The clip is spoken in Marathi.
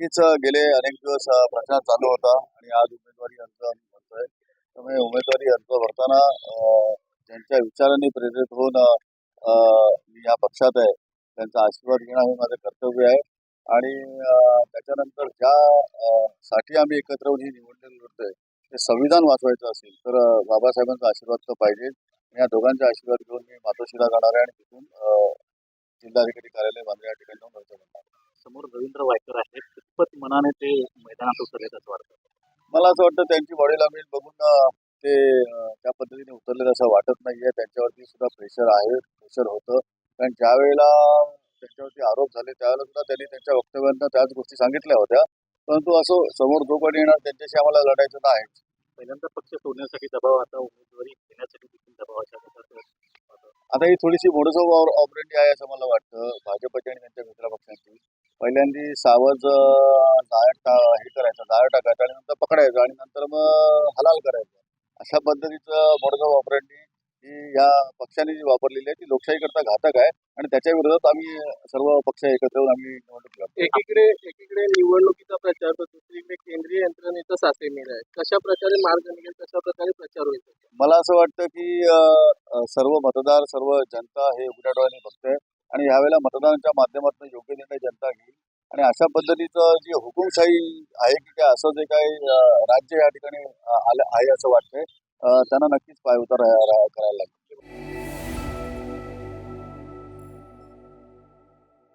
नक्कीच गेले अनेक दिवस प्रचार चालू होता आणि आज उमेदवारी अर्ज आम्ही भरतोय. त्यामुळे उमेदवारी अर्ज भरताना ज्यांच्या विचारांनी प्रेरित होऊन मी या पक्षात आहे त्यांचा आशीर्वाद घेणं हे माझं कर्तव्य आहे. आणि त्याच्यानंतर ज्या साठी आम्ही एकत्र येऊन ही निवडणूक लढतोय ते संविधान वाचवायचं असेल तर बाबासाहेबांचा आशीर्वाद तर पाहिजे या दोघांचा आशीर्वाद घेऊन मी मातोश्रीला जाणार आहे आणि तिथून जिल्हाधिकारी कार्यालय बांद्रा या ठिकाणी जाऊन समोर रवींद्र वायकर आहेत. कितपत मनाने ते मैदानात उतरलेत असं वाटतं. मला असं वाटतं त्यांची बॉडी लँग्वेज बघून ते त्या पद्धतीने उतरलेलं असं वाटत नाहीये. त्यांच्यावरती सुद्धा प्रेशर आहे प्रेशर होतं. कारण ज्या वेळेला त्यांच्यावरती आरोप झाले त्यावेळेला सुद्धा त्यांनी त्यांच्या वक्तव्यांना त्याच गोष्टी सांगितल्या होत्या. परंतु असं समोर जो कोणी येणार त्यांच्याशी आम्हाला लढायचं नाही पहिल्यांदा पक्ष सोडण्यासाठी दबाव आता उमेदवारी घेण्यासाठी देखील दबाव अशा प्रकारचं वातावरण. आता ही थोडीशी मोडस ऑपरेटी आहे असं मला वाटतं. भाजपची आणि त्यांच्या मित्र पक्षांची पहिल्यांदी सावज टा- हे करायचं जाळ्या टाकायचं आणि नंतर पकडायचं आणि नंतर मग हलाल करायचं. अशा पद्धतीचं मोडस ऑपरेटी ही या पक्षाने जी वापरलेली आहे ती लोकशाहीकरता घातक आहे आणि त्याच्या विरोधात आम्ही सर्व पक्ष एकत्र येऊन आम्ही निवडणूक लढतो. एकीकडे एकीकडे निवडणुकीचा प्रचार तर दुसरीकडे केंद्रीय यंत्रणेचं सासेमीर आहे. कशा प्रकारे मार्ग निघेल कशा प्रकारे प्रचार होईल? मला असं वाटतं की सर्व मतदार सर्व जनता हे उघड्या डोळ्याने बघतंय. आणि यावेळेला मतदानाच्या माध्यमातून योग्य निर्णय जनता घेईल. आणि अशा पद्धतीचं जी हुकुमशाही आहे की काय असं जे काही राज्य या ठिकाणी आलं आहे असं वाटतंय त्यांना नक्कीच पायउतार रा- करायला लागेल.